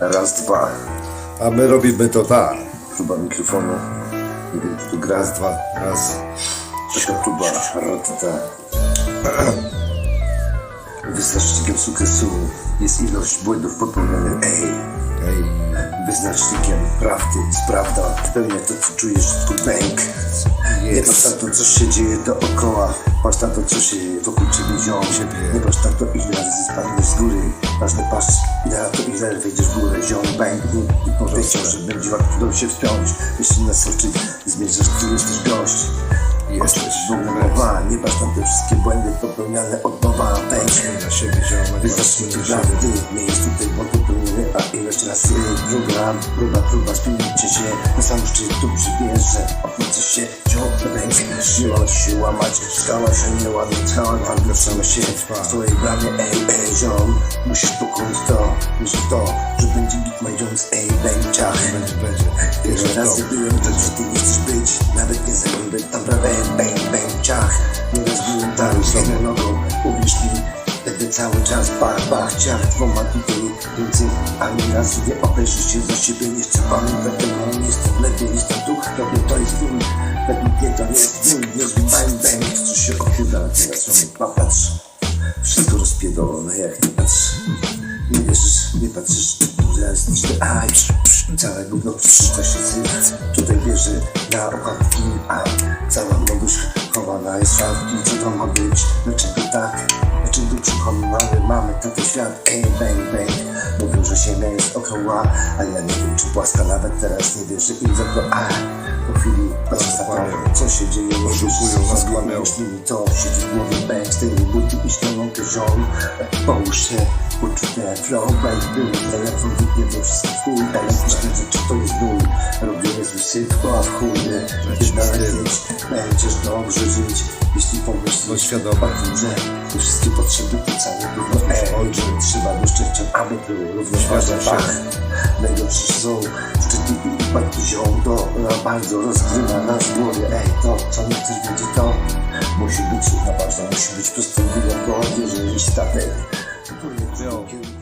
Raz, dwa. A my robimy to tak. Próba mikrofonu. Raz, dwa, raz. Taka próba. Ratata. Wyznacznikiem sukcesu jest ilość błędów popełnionych. Ej, Ej, wyznacznikiem prawdy jest prawda. Pełnia to, co czujesz, tu bęk. Nie patrz na to, co się dzieje dookoła. Patrz na to, co się wokół ciebie. Ciebie. Nie patrz na to, ile ile wejdziesz w górę. Ziom, bęk, i powiedział, że będzie łatwo się wspiąć. Jeśli nas oczy zmierzasz, tu jesteś gość. Jesteś. W ogóle mowa, nie patrz na te wszystkie błędy popełniane od nowa. Bęk. na siebie ziomek, na siebie. prawdy Nie jest tutaj błąd popełniony, a ilość razy Próba, próba, próba, spełnijcie się Na sam szczyt tu przybierze Oprócz się, ciągle rękę Siła się łamać, skała się nie łamie Skała tam trzeba się w twojej bramie Ej, ej, ziom Musisz pokonać to, w to Że będzie Big My Jones, ej, będzie. Wiele razy byłem tam, gdzie ty nie chcesz być. Nawet nie zagłębię tam prawie bang, bang, ciach Nieraz byłem tam, złamą nogą. Uwierz mi, wtedy cały czas bach, bach, ciach Dwoma tutaj więcej Ani razu nie obejrzysz się za siebie Nie chcę pamiętać tego, nie jestem lepiej Jestem tu, robię to jest wój Według mnie to nie jest wój człowiek ma patrz Wszystko rozpierdolone jak nie patrz Nie wierzysz, nie patrzysz Realistyczny, aj Całe gówno przeczyta się syf Tutaj wierzy na okładki A cała młodość chowana jest szafki Co to ma być? Dlaczego tak? Dlaczego przekonany mamy taki świat? Ej, bang, bang Mówią, że ziemia jest okrągła A ja nie wiem, czy płaska Nawet teraz nie wierzę im za to A po chwili to, co się dzieje Nie Oszukują nas, kłamią. myślimy to Siedzi w głowie bang Z tej buty i ściągą ziom Połóż się Poczute flow, bang, był Telefon wypnie do wszystkich chuj Elektryczne rzeczy to jest ból Robione z wysypko, a w żyć Będziesz dobrze żyć Jeśli pomyślisz Bądź tym, że Te wszystkie potrzeby płucane Równo ej, oczy. Trzeba do szczęścia, aby było równoważne Świadom się. Bach Najgorsze są szczyty i upadki ziom To bardzo rozgrywa nas w głowie Ej, to co nie chcesz wiedzieć to Musi być na ważne, musi być prosto wygląd Jeżeli statek to nie.